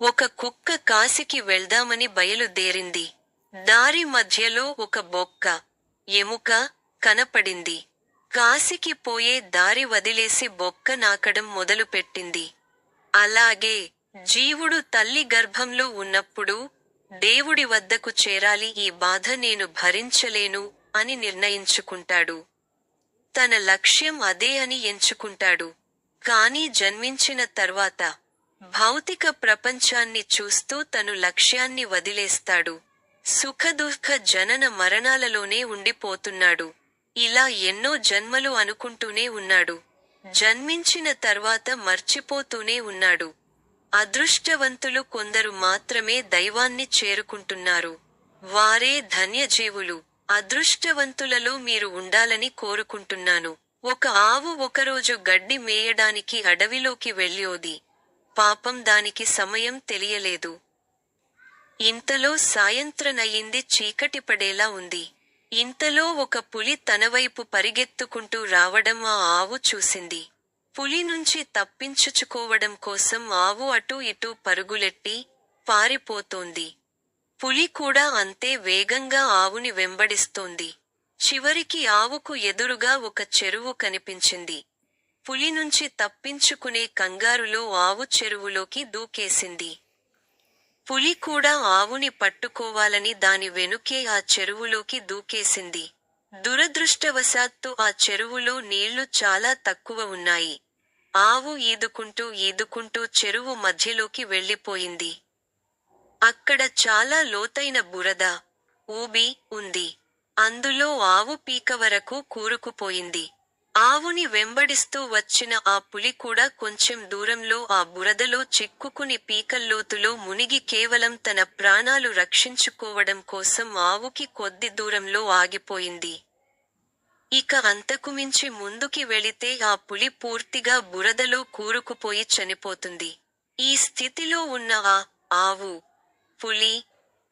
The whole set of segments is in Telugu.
ఒక కుక్క కాశీకి వెళ్దామని బయలుదేరింది. దారి మధ్యలో ఒక బొక్క ఎముక కనపడింది. కాశీకి పోయే దారి వదిలేసి బొక్క నాకడం మొదలుపెట్టింది. అలాగే జీవుడు తల్లి గర్భంలో ఉన్నప్పుడు దేవుడి వద్దకు చేరాలి ఈ బాధ నేను భరించలేను అని నిర్ణయించుకుంటాడు. తన లక్ష్యం అదే అని ఎంచుకుంటాడు. కానీ జన్మించిన తర్వాత భౌతిక ప్రపంచాన్ని చూస్తూ తను లక్ష్యాన్ని వదిలేస్తాడు. సుఖదుఃఖ జనన మరణాలలోనే ఉండిపోతున్నాడు. ఇలా ఎన్నో జన్మలు అనుకుంటూనే ఉన్నాడు. జన్మించిన తర్వాత మర్చిపోతూనే ఉన్నాడు. అదృష్టవంతులు కొందరు మాత్రమే దైవాన్ని చేరుకుంటున్నారు. వారే ధన్యజీవులు. అదృష్టవంతులలో మీరు ఉండాలని కోరుకుంటున్నాను. ఒక ఆవు ఒకరోజు గడ్డి మేయడానికి అడవిలోకి వెళ్ళోది పాపం దానికి సమయం తెలియలేదు. ఇంతలో సాయంత్రనయ్యింది చీకటి పడేలా ఉంది. ఇంతలో ఒక పులి తనవైపు పరిగెత్తుకుంటూ రావడం ఆ ఆవు చూసింది. పులి నుంచి తప్పించుచుకోవడం కోసం ఆవు అటూ ఇటూ పరుగులెట్టి పారిపోతోంది. పులి కూడా అంతే వేగంగా ఆవుని వెంబడిస్తోంది. చివరికి ఆవుకు ఎదురుగా ఒక చెరువు కనిపించింది. పులి నుంచి తప్పించుకునే కంగారులో ఆవు చెరువులోకి దూకేసింది. పులి కూడా ఆవుని పట్టుకోవాలని దాని వెనుకే ఆ చెరువులోకి దూకేసింది. దురదృష్టవశాత్తు ఆ చెరువులో నీళ్ళు చాలా తక్కువ ఉన్నాయి. ఆవు ఈదుకుంటూ ఈదుకుంటూ చెరువు మధ్యలోకి వెళ్ళిపోయింది. అక్కడ చాలా లోతైన బురద ఊబి ఉంది. అందులో ఆవు పీక వరకు కూరుకుపోయింది. ఆవుని వెంబడిస్తూ వచ్చిన ఆ పులి కూడా కొంచెం దూరంలో ఆ బురదలో చిక్కుకుని పీకల్లోతులో మునిగి కేవలం తన ప్రాణాలు రక్షించుకోవడం కోసం ఆవుకి కొద్ది దూరంలో ఆగిపోయింది. ఇక అంతకుమించి ముందుకి వెళితే ఆ పులి పూర్తిగా బురదలో కూరుకుపోయి చనిపోతుంది. ఈ స్థితిలో ఉన్న ఆ ఆవు పులి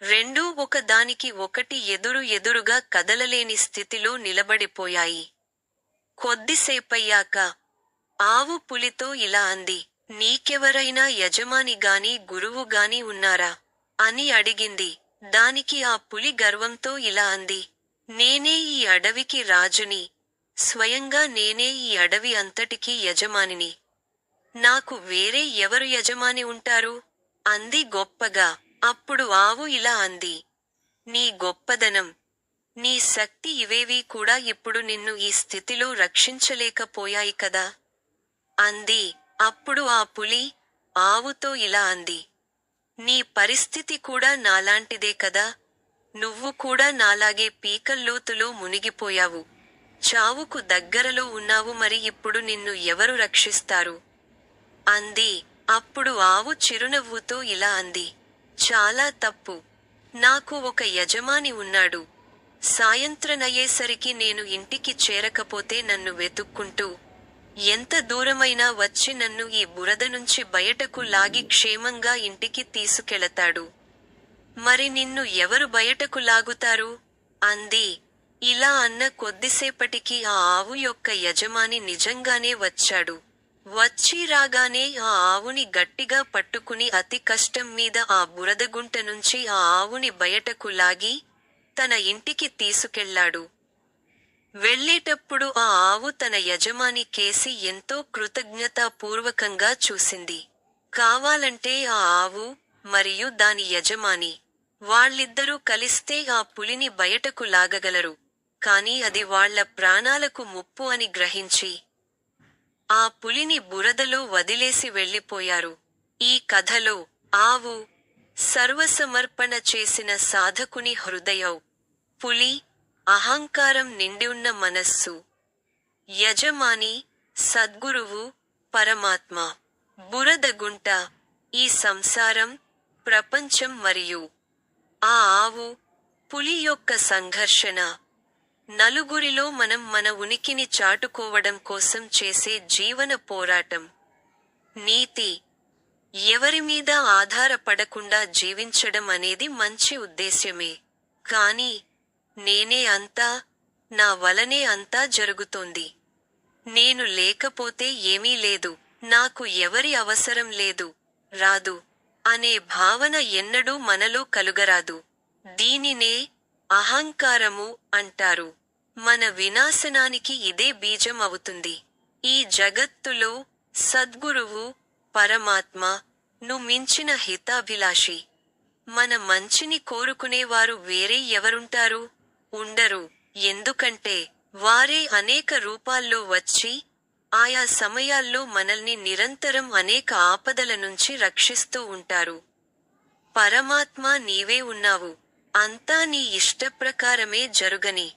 రెండూ ఒకదానికి ఒకటి ఎదురు ఎదురుగా కదలలేని స్థితిలో నిలబడిపోయాయి. కొద్దిసేపయ్యాక ఆవు పులితో ఇలా అంది నీకెవరైనా యజమాని గాని ఉన్నారా? అని అడిగింది. దానికి ఆ పులి గర్వంతో ఇలా అంది నేనే ఈ అడవికి రాజుని స్వయంగా నేనే ఈ అడవి అంతటికీ యజమానిని. నాకు వేరే ఎవరు యజమాని ఉంటారు? అంది గొప్పగా. అప్పుడు ఆవు ఇలా అంది నీ గొప్పదనం నీ శక్తి ఇవేవీ కూడా ఇప్పుడు నిన్ను ఈ స్థితిలో రక్షించలేకపోయాయి కదా. అంది. అప్పుడు ఆ పులి ఆవుతో ఇలా అంది. నీ పరిస్థితి కూడా నాలాంటిదే కదా. నువ్వు కూడా నాలాగే పీకల్లోతులో మునిగిపోయావు. చావుకు దగ్గరలో ఉన్నావు మరి ఇప్పుడు నిన్ను ఎవరు రక్షిస్తారు? అంది. అప్పుడు ఆవు చిరునవ్వుతో ఇలా అంది. చాలా తప్పు. నాకు ఒక యజమాని ఉన్నాడు. సాయంత్రనయ్యేసరికి నేను ఇంటికి చేరకపోతే నన్ను వెతుక్కుంటూ ఎంత దూరమైనా వచ్చి నన్ను ఈ బురద నుంచి బయటకు లాగి క్షేమంగా ఇంటికి తీసుకెళతాడు. మరి నిన్ను ఎవరు బయటకు లాగుతారు? అంది. ఇలా అన్న కొద్దిసేపటికి ఆ ఆవు యొక్క యజమాని నిజంగానే వచ్చాడు. వచ్చి రాగానే ఆ ఆవుని గట్టిగా పట్టుకుని అతి కష్టం మీద ఆ బురదగుంట నుంచి ఆ ఆవుని బయటకు లాగి తన ఇంటికి తీసుకెళ్ళాడు. వెళ్ళేటప్పుడు ఆ ఆవు తన యజమాని కేసి ఎంతో కృతజ్ఞతాపూర్వకంగా చూసింది. కావాలంటే ఆ ఆవు మరియు దాని యజమాని వాళ్ళిద్దరూ కలిస్తే ఆ పులిని బయటకు లాగగలరు. కాని అది వాళ్ళ ప్రాణాలకు ముప్పు అని గ్రహించి ఆ పులిని బురదలో వదిలేసి వెళ్ళిపోయారు. ఈ కథలో ఆవు సర్వసమర్పణ చేసిన సాధకుని హృదయం పులి అహంకారం నిండివున్న మనస్సు. యజమాని సద్గురువు పరమాత్మ. బురదగుంట ఈ సంసారం ప్రపంచం మరియు. ఆ ఆవు పులి యొక్క సంఘర్షణ. నలుగురిలో మనం మన ఉనికిని చాటుకోవడం కోసం చేసే జీవన పోరాటం. నీతి ఎవరి మీద ఆధారపడకుండా జీవించడం అనేది మంచి ఉద్దేశ్యమే. కానీ నేనే అంతా నా వలనే అంతా జరుగుతోంది. నేను లేకపోతే ఏమీ లేదు నాకు ఎవరి అవసరం లేదు రాదు అనే భావన ఎన్నడూ మనలో కలుగరాదు. దీనినే అహంకారము అంటారు. మన వినాశనానికి ఇదే బీజం అవుతుంది. ఈ జగత్తులో సద్గురువు పరమాత్మ ను మించిన హితాభిలాషి. మన మంచిని కోరుకునేవారు వేరే ఎవరుంటారు? ఉండరు. ఎందుకంటే వారే అనేక రూపాల్లో వచ్చి ఆయా సమయాల్లో మనల్ని నిరంతరం అనేక ఆపదల నుంచి రక్షిస్తూ ఉంటారు. పరమాత్మ నీవే ఉన్నావు. అంతా నీ ఇష్టప్రకారమే జరుగని